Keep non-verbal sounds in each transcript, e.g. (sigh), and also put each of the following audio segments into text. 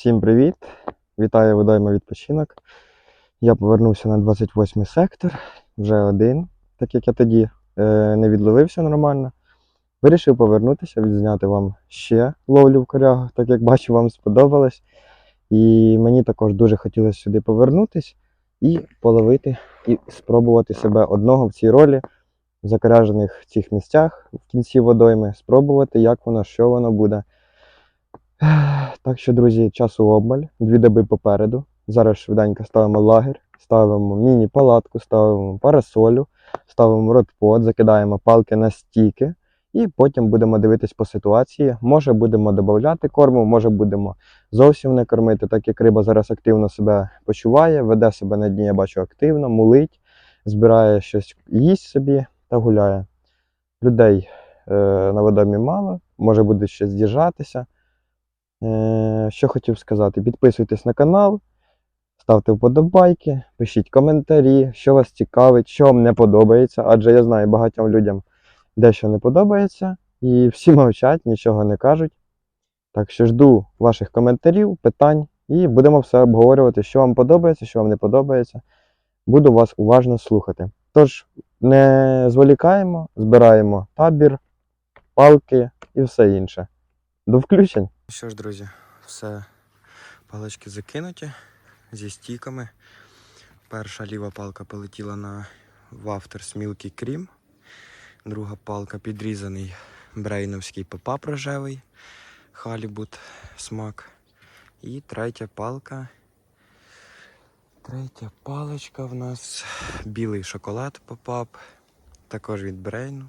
Всім привіт! Вітаю водойма відпочинок. Я повернувся на 28 сектор, вже один, так як я тоді е, не відловився нормально. Вирішив повернутися, відзняти вам ще ловлю в корягах, так як бачу, вам сподобалось. І мені також дуже хотілося сюди повернутися і половити, і спробувати себе одного в цій ролі в закоряжених цих місцях в кінці водойми, спробувати, як воно, що воно буде. (sighs) Так що, друзі, часу обмаль, дві доби попереду. Зараз швиденько ставимо лагер, ставимо міні-палатку, ставимо парасолю, ставимо ротпот, закидаємо палки на стіки. І потім будемо дивитись по ситуації. Може будемо додати корму, може будемо зовсім не кормити, так як риба зараз активно себе почуває, веде себе на дні, я бачу активно, мулить, збирає щось, їсть собі та гуляє. Людей е, на водомі мало, може буде ще з'їжджатися. Е, що хотів сказати, підписуйтесь на канал, ставте вподобайки, пишіть коментарі, що вас цікавить, що вам не подобається, адже я знаю багатьом людям дещо не подобається, і всі мовчать, нічого не кажуть. Так що жду ваших коментарів, питань, і будемо все обговорювати, що вам подобається, що вам не подобається. Буду вас уважно слухати. Тож, не зволікаємо, збираємо табір, палки і все інше. До включень! Що ж, друзі, все палички закинуті зі стійками. Перша ліва палка полетіла на вафтер Смілкі Крім. Друга палка підрізаний брейновський попап рожевий, халібут смак. І третя палка. Третя паличка в нас білий шоколад попап. Також від брейну.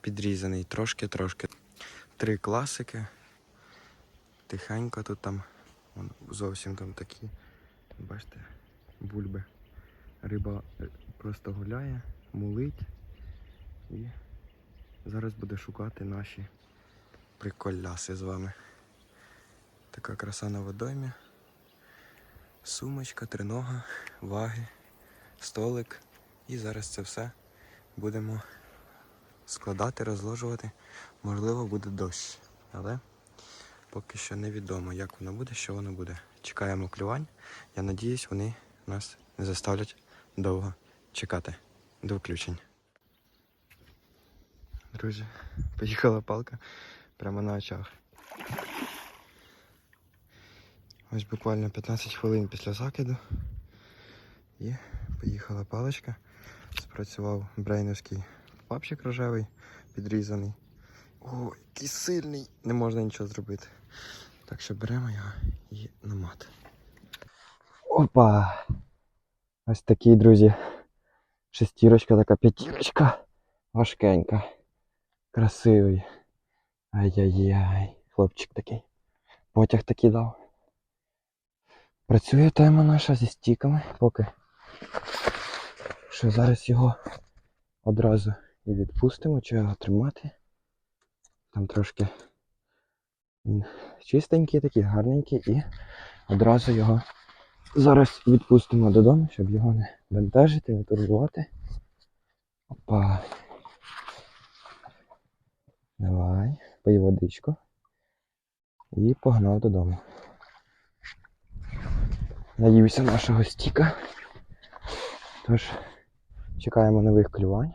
Підрізаний трошки-трошки. Три класики. Тихенько тут там. Вон, зовсім там такі. Бачите, бульби. Риба е, просто гуляє, мулить. І зараз буде шукати наші приколяси з вами. Така краса на водоймі. Сумочка, тринога, ваги, столик. І зараз це все будемо складати, розложувати. Можливо, буде дощ. Але поки що невідомо, як воно буде, що воно буде. Чекаємо клювань. Я надіюсь, вони нас не заставлять довго чекати. До включень. Друзі, (laughs) поїхала палка прямо на очах. Ось буквально 15 хвилин після закиду. І поїхала паличка. Спрацював брейновський папчик рожевий, підрізаний. О, який сильний! Не можна нічого зробити. Так що беремо його і на мат. Опа! Ось такий, друзі. Шестірочка, така п'ятірочка. Важкенька. Красивий. Ай-яй-яй. Хлопчик такий. Потяг такий дав. Працює тема наша зі стіками, поки що зараз його одразу і відпустимо, чи його тримати. Там трошки він чистенький, такий, гарненький, і одразу його зараз відпустимо додому, щоб його не бентежити, не турбувати. Опа. Давай, пий водичку. І погнав додому. Наївся нашого стіка. Тож, чекаємо нових клювань.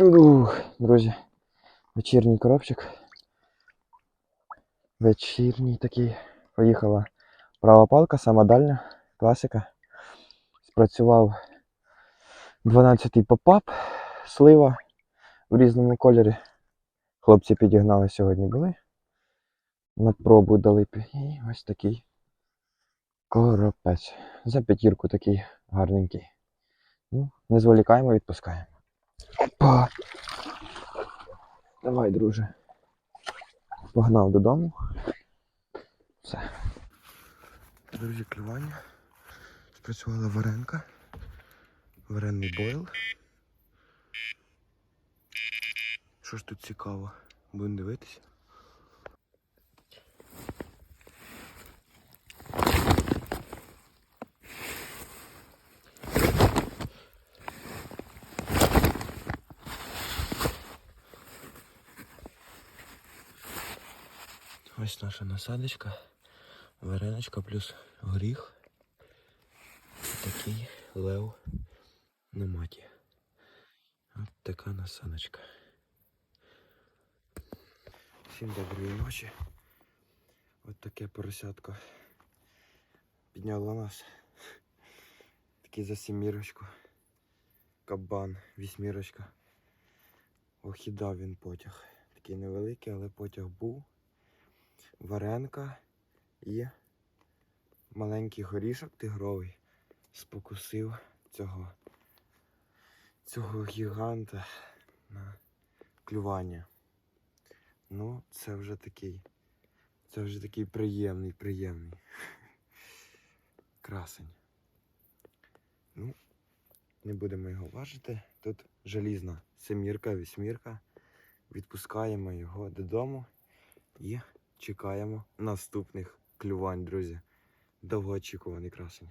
Ух, друзі, вечірній коробчик. Вечірній такий. Поїхала права палка, сама дальня, класика. Спрацював 12-й попап, слива в різному кольорі. Хлопці підігнали сьогодні були. На пробу дали. І ось такий коропець. За п'ятірку такий гарненький. Ну, не зволікаємо, відпускаємо. Опа! Давай, друже. Погнав додому. Все. Друзі, клювання. Спрацювала варенка. Варений бойл. Що ж тут цікаво? Будемо дивитися. Ось наша насадочка, вареничка плюс горіх. Такий лев на маті. От така насадочка. Всім доброї ночі. От таке поросятко підняло нас. Такий за сімірочку. Кабан, вісьмірочка. Ох, і дав він потяг. Такий невеликий, але потяг був. Варенка і маленький горішок тигровий спокусив цього, цього гіганта на клювання. Ну, це вже такий. Це вже такий приємний, приємний. (laughs) Красень. Ну, не будемо його важити. Тут желізна семірка, вісьмірка. Відпускаємо його додому і чекаємо наступних клювань, друзі. Довгоочікуваний красень.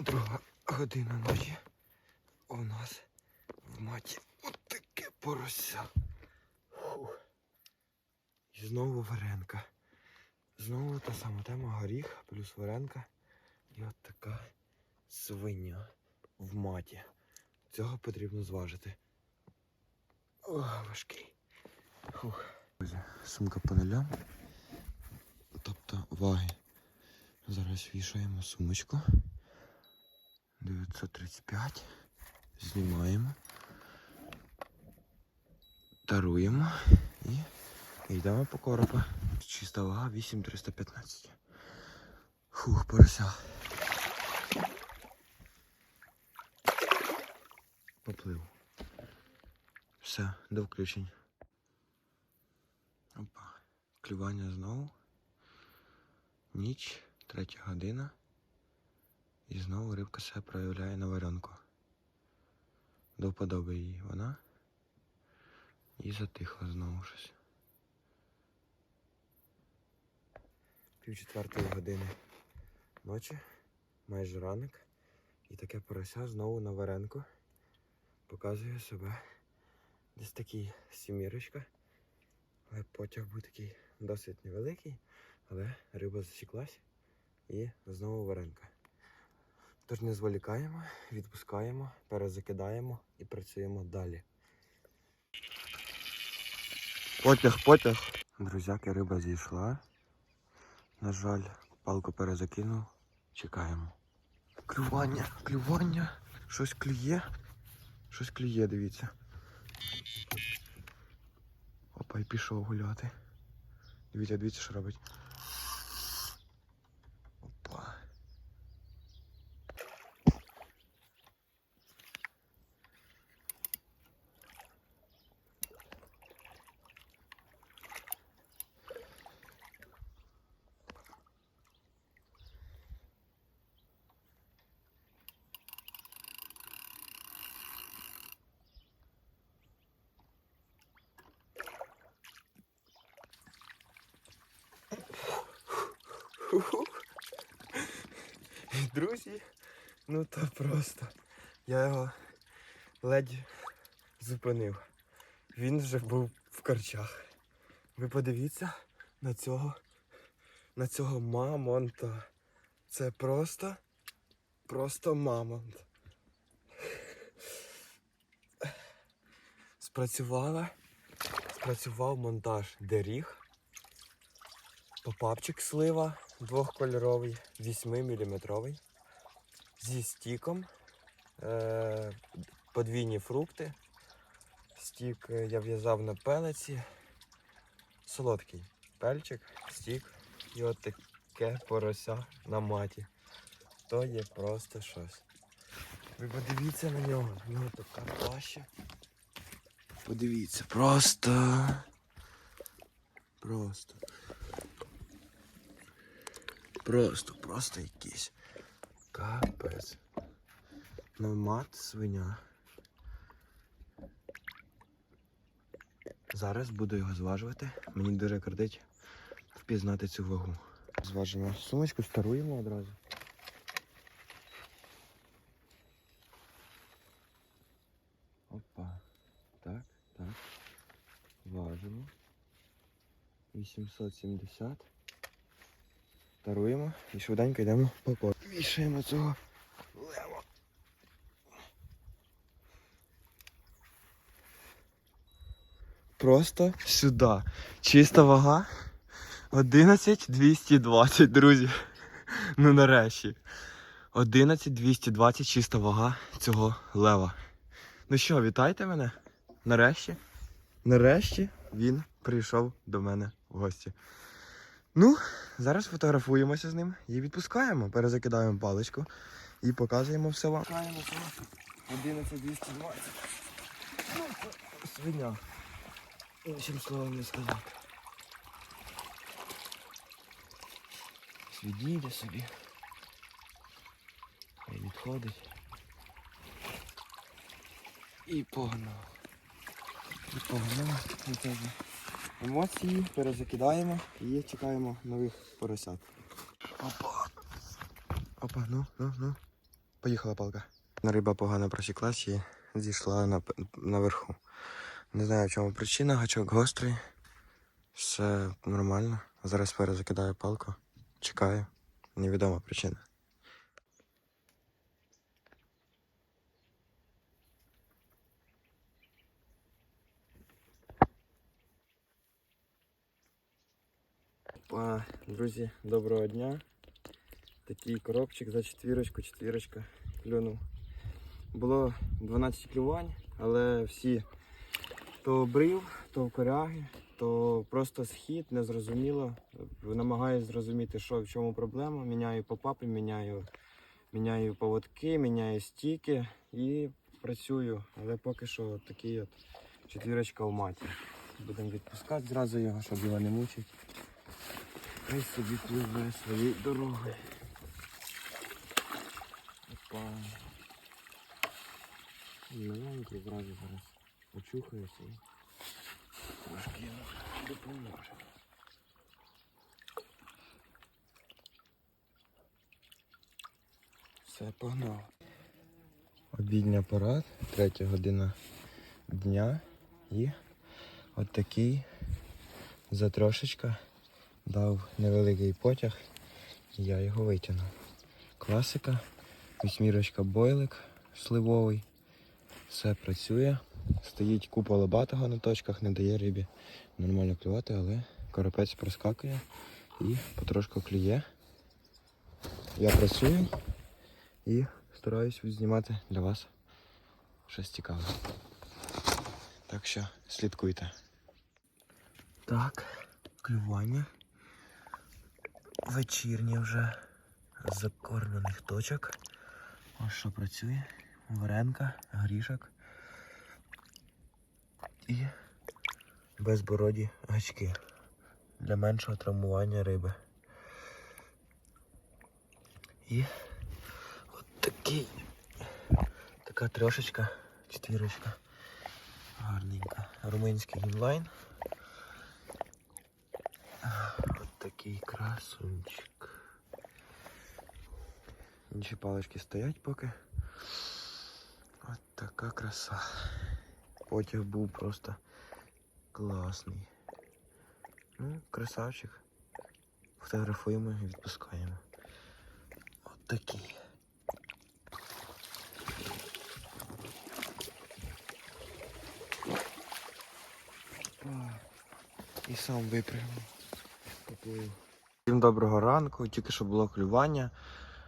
Друга година ночі. У нас в маті от порося. Фух. І знову варенка. Знову та сама тема горіх плюс варенка. І от така свиня в маті. Цього потрібно зважити. О, важкий. Фух. Сумка по нулям. Тобто ваги. Зараз вішаємо сумочку. 935. Знімаємо. Таруємо і йдемо по коропа. Чиста вага 8315. Фух, порося. Поплив. Все, до включень. Клювання знову. Ніч, третя година. І знову рибка себе проявляє на варенку. До вподоби їй вона. І затихла знову щось. Пів четвертої години ночі, майже ранок. І таке порося знову на варенку. Показує себе. Десь такий сімірочка. Але потяг був такий досить невеликий, але риба засіклась і знову варенка. Тож не зволікаємо, відпускаємо, перезакидаємо і працюємо далі. Потяг, потяг. Друзяки, риба зійшла. На жаль, палку перезакинув. Чекаємо. Клювання, клювання. Щось клює. Щось клює, дивіться. Опа, і пішов гуляти. Дивіться, дивіться, що робить. Опа. (laughs) Друзі, ну то просто. Я його ледь зупинив. Він вже був в корчах. Ви подивіться на цього, на цього мамонта. Це просто, просто мамонт. Спрацювала, спрацював монтаж деріг. Попапчик слива двохкольоровий, 8-мм. Зі стіком. Е, подвійні фрукти. Стік е, я в'язав на пелеці. Солодкий пельчик, стік і от таке порося на маті. То є просто щось. Ви подивіться на нього, в нього така паща. Подивіться, просто. Просто. Просто, просто якийсь. Капець. Ну, мат свиня. Зараз буду його зважувати. Мені дуже кортить впізнати цю вагу. Зважимо сумочку, старуємо одразу. Опа. Так, так. Важимо. 870. Таруємо і швиденько йдемо по колу. Вішаємо цього лева. Просто сюди. Чиста вага. 11 220, друзі. Ну нарешті. 11 220 чиста вага цього лева. Ну що, вітайте мене. Нарешті. Нарешті він прийшов до мене в гості. Ну, зараз фотографуємося з ним і відпускаємо. Перезакидаємо паличку і показуємо все вам. Шукаємо цього 11 220. Ну, свиня. Іншим словом не сказати. Відійде собі. Хай відходить. І погнав. І погнав. І теж Емоції перезакидаємо і чекаємо нових поросят. Опа. Опа, ну, ну, ну. Поїхала палка. Риба погано просіклась і зійшла на, наверху. Не знаю, в чому причина, гачок гострий. Все нормально. Зараз перезакидаю палку. Чекаю. Невідома причина. Опа, друзі, доброго дня. Такий коробчик за четвірочку, четвірочка клюнув. Було 12 клювань, але всі то брив, то коряги, то просто схід, незрозуміло. Намагаюся зрозуміти, що в чому проблема. Міняю попапи, міняю, міняю поводки, міняю стіки і працюю. Але поки що такий от четвірочка в маті. Будемо відпускати зразу його, щоб його не мучити. Хай собі пливе своєю дорогою. Опа. Маленький зразу зараз очухаюся і трошки йому допоможе. Все, погнав. Обідня апарат, третя година дня і от такий затрошечка дав невеликий потяг, і я його витягнув. Класика, вісьмірочка бойлик сливовий. Все працює. Стоїть купа лобатого на точках, не дає рибі нормально клювати, але коропець проскакує і потрошку клює. Я працюю і стараюсь відзнімати для вас щось цікаве. Так що слідкуйте. Так, клювання. Вечірнє вже закормлених точок. Ось що працює. Варенка, грішок і безбороді гачки для меншого травмування риби. І от такий, така трошечка, четвірочка. Гарненька. Румунський інлайн. От такий красунчик. Інші палички стоять поки. От така краса. Потяг був просто класний. Ну, красавчик. Фотографуємо і відпускаємо. От такий. І сам випрямив. Поплив. Всім доброго ранку, тільки що було клювання.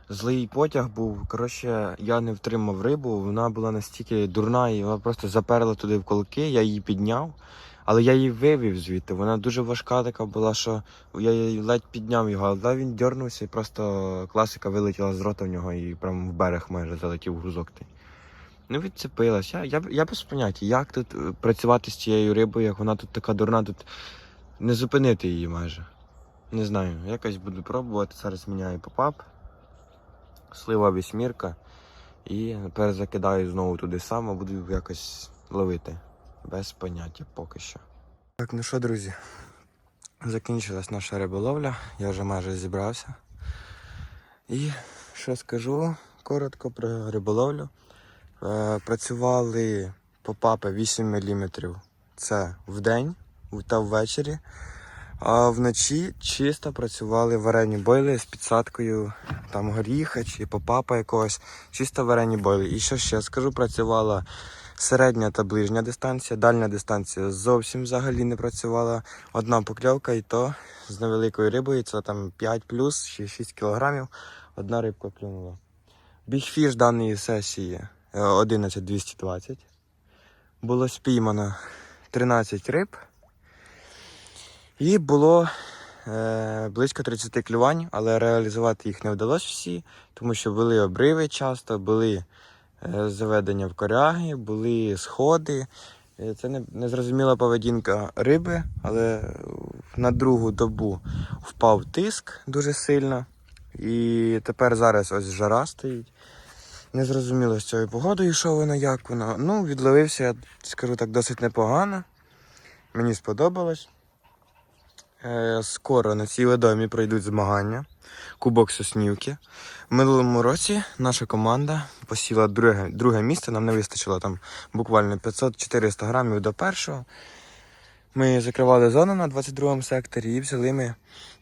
Злий потяг був. Коротше, я не втримав рибу, вона була настільки дурна і вона просто заперла туди в колки, я її підняв, але я її вивів звідти. Вона дуже важка така була, що я її ледь підняв його, але він дернувся і просто класика вилетіла з рота в нього і прямо в берег майже залетів грузок. той. Ну, відцепилась. Я, я, я без поняття, як тут е, працювати з цією рибою, як вона тут така дурна, тут не зупинити її майже. Не знаю, якось буду пробувати. Зараз міняю попап. Слива вісьмірка. І перезакидаю знову туди само, буду якось ловити. Без поняття поки що. Так, ну що, друзі, закінчилась наша риболовля, я вже майже зібрався. І що скажу коротко про риболовлю. Е, працювали попапи 8 мм. Це вдень та ввечері. А вночі чисто працювали варені бойли з підсадкою там горіха чи попапа якогось. Чисто варені бойли. І що ще скажу, працювала середня та ближня дистанція, дальня дистанція зовсім взагалі не працювала. Одна покльовка, і то з невеликою рибою, це там 5 плюс чи 6 кілограмів. Одна рибка клюнула. Бігфіш даної сесії е, 11220. Було спіймано 13 риб. І було е, близько 30 клювань, але реалізувати їх не вдалося всі, тому що були обриви часто, були е, заведення в коряги, були сходи. Е, Це не, незрозуміла поведінка риби, але на другу добу впав тиск дуже сильно. І тепер зараз ось жара стоїть. Не зрозуміло з цією погодою, що воно, як воно. Ну, відловився, я скажу так, досить непогано. Мені сподобалось. Е, Скоро на цій водоймі пройдуть змагання. Кубок Соснівки. В минулому році наша команда посіла друге, друге місце. Нам не вистачило там буквально 500-400 грамів до першого. Ми закривали зону на 22-му секторі і взяли ми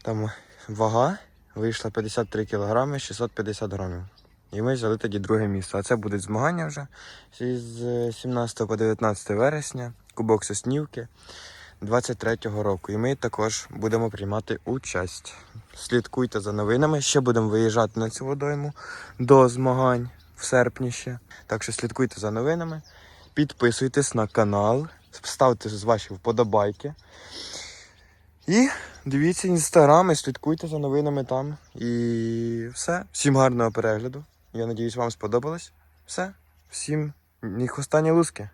там вага вийшла 53 кг 650 грамів. І ми взяли тоді друге місце. А це будуть змагання вже з 17 по 19 вересня, Кубок Соснівки 23-го року. І ми також будемо приймати участь. Слідкуйте за новинами. Ще будемо виїжджати на цю водойму до змагань в серпні ще. Так що слідкуйте за новинами, підписуйтесь на канал, ставте ваші вподобайки. І дивіться інстаграм і слідкуйте за новинами там. І все. Всім гарного перегляду. Я надіюсь, вам сподобалось. Все. Всім ні хвоста, ні луски.